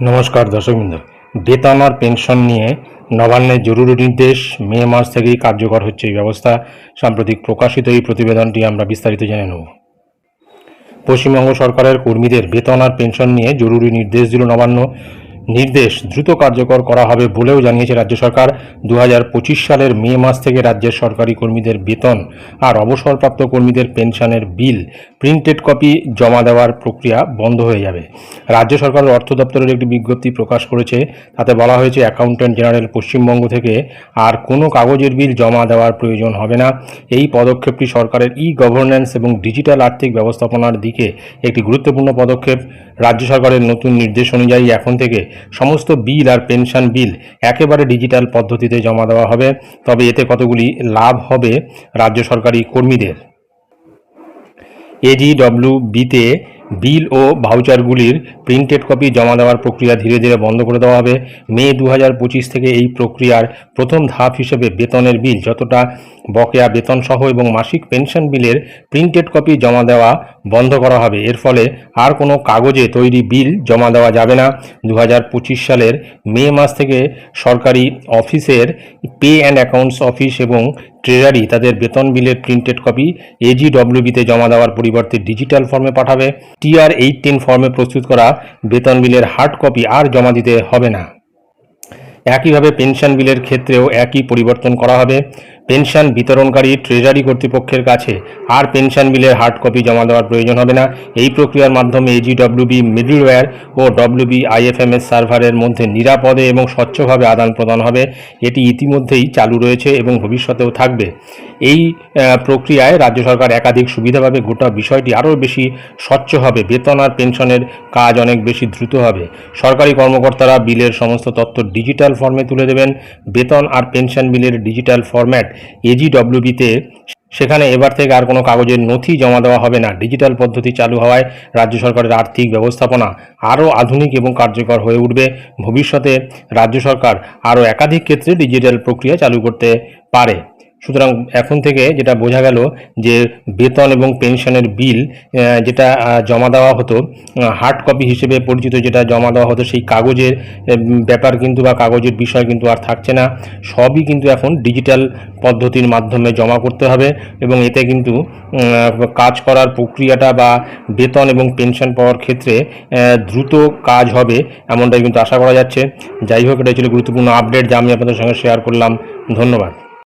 নমস্কার দর্শকবৃন্দ। বেতন আর পেনশন নিয়ে নবান্নের জরুরি নির্দেশ মে মাস থেকেই কার্যকর হচ্ছে এই ব্যবস্থা। সাম্প্রতিক প্রকাশিত এই প্রতিবেদনটি আমরা বিস্তারিত জেনে নেব। পশ্চিমবঙ্গ সরকারের কর্মীদের বেতন আর পেনশন নিয়ে জরুরি নির্দেশ দিল নবান্ন। নির্দেশ দ্রুত কার্যকর করা হবে বলেও জানিয়েছে রাজ্য সরকার। দু হাজার পঁচিশ সালের মে মাস থেকে রাজ্যের সরকারি কর্মীদের বেতন আর অবসরপ্রাপ্ত কর্মীদের পেনশনের বিল প্রিন্টেড কপি জমা দেওয়ার প্রক্রিয়া বন্ধ হয়ে যাবে। রাজ্য সরকারের অর্থ দপ্তরের একটি বিজ্ঞপ্তি প্রকাশ করেছে। তাতে বলা হয়েছে অ্যাকাউন্ট্যান্ট জেনারেল পশ্চিমবঙ্গ থেকে আর কোনো কাগজের বিল জমা দেওয়ার প্রয়োজন হবে না। এই পদক্ষেপটি সরকারের ই গভর্নেন্স এবং ডিজিটাল আর্থিক ব্যবস্থাপনার দিকে একটি গুরুত্বপূর্ণ পদক্ষেপ। রাজ্য সরকারের নতুন নির্দেশ অনুযায়ী এখন থেকে সমস্ত বিল আর পেনশন বিল একেবারে ডিজিটাল পদ্ধতিতে জমা দেওয়া হবে। তবে এতে কতগুলি লাভ হবে, রাজ্য সরকারি কর্মীদের এজিডব্লিউ বিতে বিল ও ভাউচারগুলির প্রিন্টেড কপি জমা দেওয়ার প্রক্রিয়া ধীরে ধীরে বন্ধ করে দেওয়া হবে। মে দু হাজার পঁচিশ থেকে এই প্রক্রিয়ার প্রথম ধাপ হিসেবে বেতনের বিল, যতটা বকেয়া বেতন সহ এবং মাসিক পেনশন বিলের প্রিন্টেড কপি জমা দেওয়া বন্ধ করা হবে। এর ফলে আর কোনো কাগজে তৈরি বিল জমা দেওয়া যাবে না। দু হাজার পঁচিশ সালের মে মাস থেকে সরকারি অফিসের পে অ্যান্ড অ্যাকাউন্টস অফিস এবং ট্রেজারি তাদের বেতন বিলের প্রিন্টেড কপি এজিডব্লিউবিতে জমা দেওয়ার পরিবর্তে ডিজিটাল ফর্মে পাঠাবে। টিআর এইটিন ফর্মে প্রস্তুত করা বেতন বিলের হার্ড কপি আর জমা দিতে হবে না। একইভাবে পেনশন বিলের ক্ষেত্রেও একই পরিবর্তন করা হবে। পেনশন বিতরণকারী ট্রেজারি কর্তৃপক্ষের কাছে আর পেনশন বিলের হার্ড কপি জমা দেওয়ার প্রয়োজন হবে না। এই প্রক্রিয়ার মাধ্যমে এজিডব্লিউবি মিডলওয়্যার ও ডব্লিউবি আইএফএমএস সার্ভারের মধ্যে নিরাপদে এবং স্বচ্ছভাবে আদান প্রদান হবে। এটি ইতিমধ্যেই চালু রয়েছে এবং ভবিষ্যতেও থাকবে। এই প্রক্রিয়ায় রাজ্য সরকার একাধিক সুবিধা পাবে। গোটা বিষয়টি আরও বেশি স্বচ্ছ হবে। বেতন আর পেনশনের কাজ অনেক বেশি দ্রুত হবে। সরকারি কর্মকর্তারা বিলের সমস্ত তথ্য ডিজিটাল ফর্মে তুলে দেবেন। বেতন আর পেনশন বিলের ডিজিটাল ফরম্যাট এজিডব্লিউবিতে, সেখানে এবার থেকে আর কোনো কাগজের নথি জমা দেওয়া হবে না। ডিজিটাল পদ্ধতি চালু হওয়ায় রাজ্য সরকারের আর্থিক ব্যবস্থাপনা আরও আধুনিক এবং কার্যকর হয়ে উঠবে। ভবিষ্যতে রাজ্য সরকার আরও একাধিক ক্ষেত্রে ডিজিটাল প্রক্রিয়া চালু করতে পারে। সুতরাং এখন থেকে যেটা বোঝা গেল যে বেতন এবং পেনশনের বিল যেটা জমা দেওয়া হতো হার্ড কপি হিসেবে পরিচিত যেটা জমা দেওয়া হতো সেই কাগজের ব্যাপার কিন্তু বা কাগজের বিষয় কিন্তু আর থাকছে না। সবই কিন্তু এখন ডিজিটাল পদ্ধতির মাধ্যমে জমা করতে হবে এবং এতে কিন্তু কাজ করার প্রক্রিয়াটা বা বেতন এবং পেনশন পাওয়ার ক্ষেত্রে দ্রুত কাজ হবে এমনটাই কিন্তু আশা করা যাচ্ছে। যাই হোক এটা ছিল গুরুত্বপূর্ণ আপডেট যা আমি আপনাদের সঙ্গে শেয়ার করলাম। ধন্যবাদ।